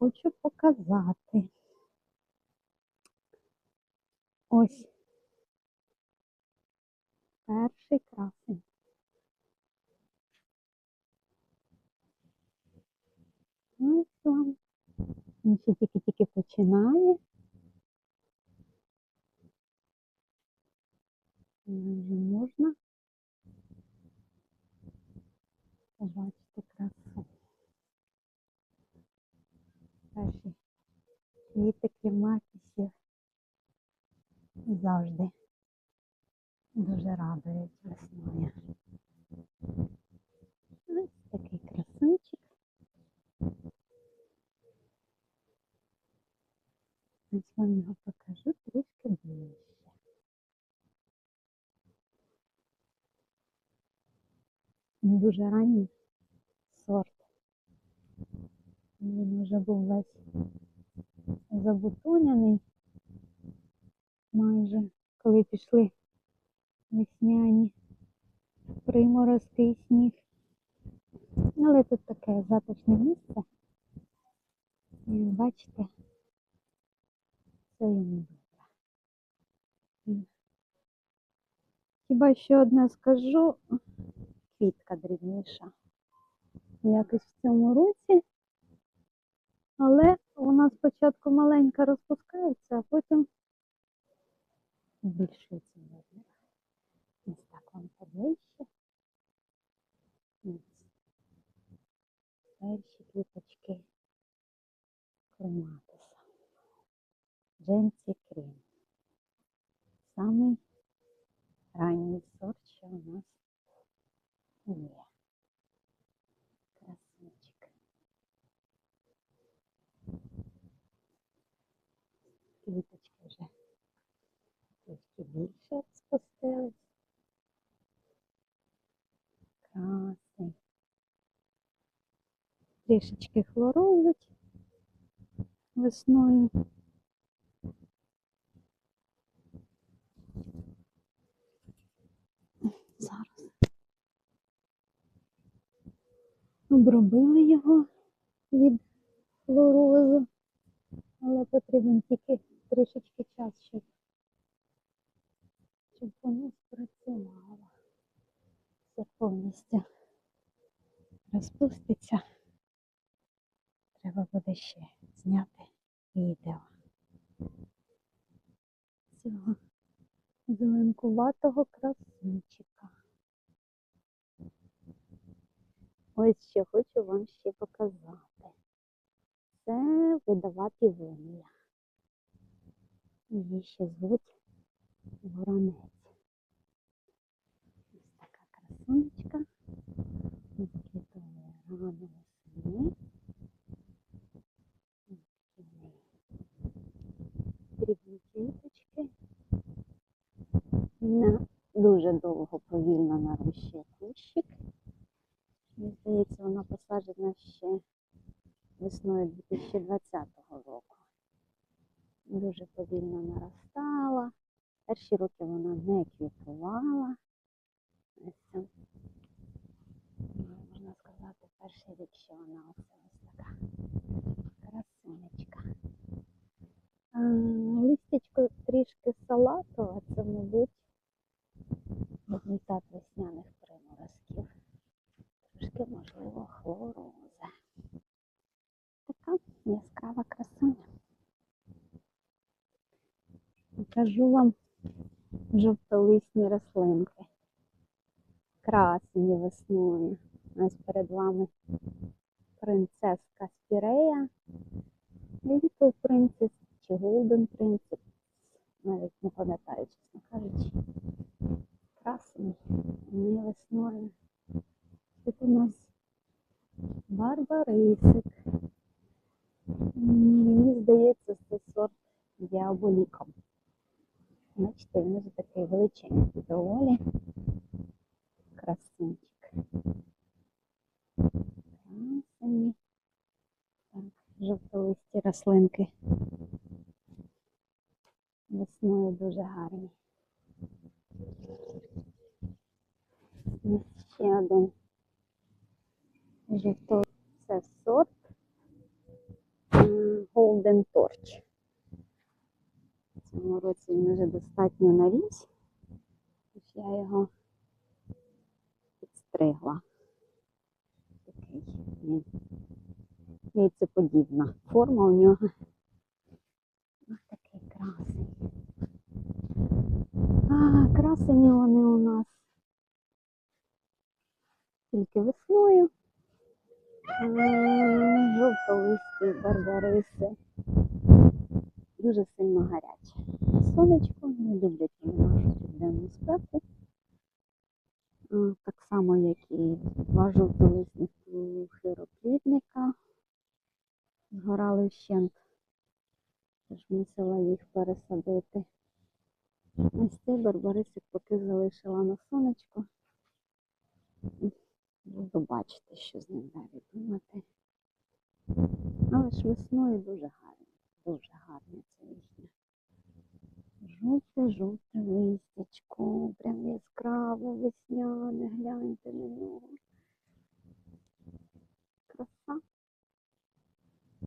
хочу показати. Ось. Перший красень. Ось вам. Він ще тільки-тільки починає. Вже можна квіти завжди дуже радують весною. Ось такий красунчик. Ось вам його покажу трішки ближче. Дуже ранній сорт. Він вже був весь забутоняний майже, коли пішли весняні приморозки і сніг. Але тут таке затишне місце. І бачите, це йому добре. Хіба що одне скажу, квітка дрібніша. Якось в цьому році. Але вона спочатку маленька розпускається, а потім збільшується розмір. Ось так вам поближче. Ось. Перші квіточки клематиса. Дженсі крім. Самий ранній сорт, що у нас є. Красунчик. Квіточки вже трішки більше спустились. Красний. Трішечки хлорозить весною. Зараз. Обробили його потрібен тільки трішечки час, щоб, щоб воно спрацювало. Все повністю розпуститься. Треба буде ще зняти відео. Цього зеленкуватого красунчика. Ось що хочу вам ще показати. Це видава півонія. Її ще звуть воронець. Ось така красунечка. Заквітовує рано весни. Ось в неї Дрібні квіточки. Не дуже довго повільно нарощує кущик. Мені здається, вона посаджена ще весною 2020 року. Дуже повільно наростала. Перші роки вона не квітувала. Ось можна сказати, перший рік, що вона ось така красунечка. А, Листячко трішки салатове, це, мабуть, результат весняних приморозків. Трошки, можливо, хлорози. Покажу вам жовтолисні рослинки. Красені весною. Ось перед вами принцеска Спірея, Little Princess чи Golden Princess. Навіть не пам'ятаю, чесно кажучи. Красені. Вони весною. Тут у нас барбарисик. Мені здається, це сорт діаболіком. Бачите, він вже такий величенький доволі. Красунчик. Красені. Так, жовтолисті рослинки. Весною дуже гарні. Ще один жовтий це сорт. Golden Torch. Цьому році він вже достатньо наріс. Тож я його підстригла. Такий він яйцеподібна форма у нього. Ось такий красень. А, красені вони у нас тільки весною. А, Жовтолисті барбариси. Дуже сильно гаряче. Сонечко, не люблять вони нашу південну спеку. Так само, як і два жовтолисних хироплідника. Згорали вщент. Тож мусила їх пересадити. Ось цей барбарисик поки залишила на сонечко. Буду бачити, що з ним далі думати. Але ж весною дуже гарно. Дуже їхнє жовте-жовте листячко, прям яскраво весняне, гляньте на нього. Краса.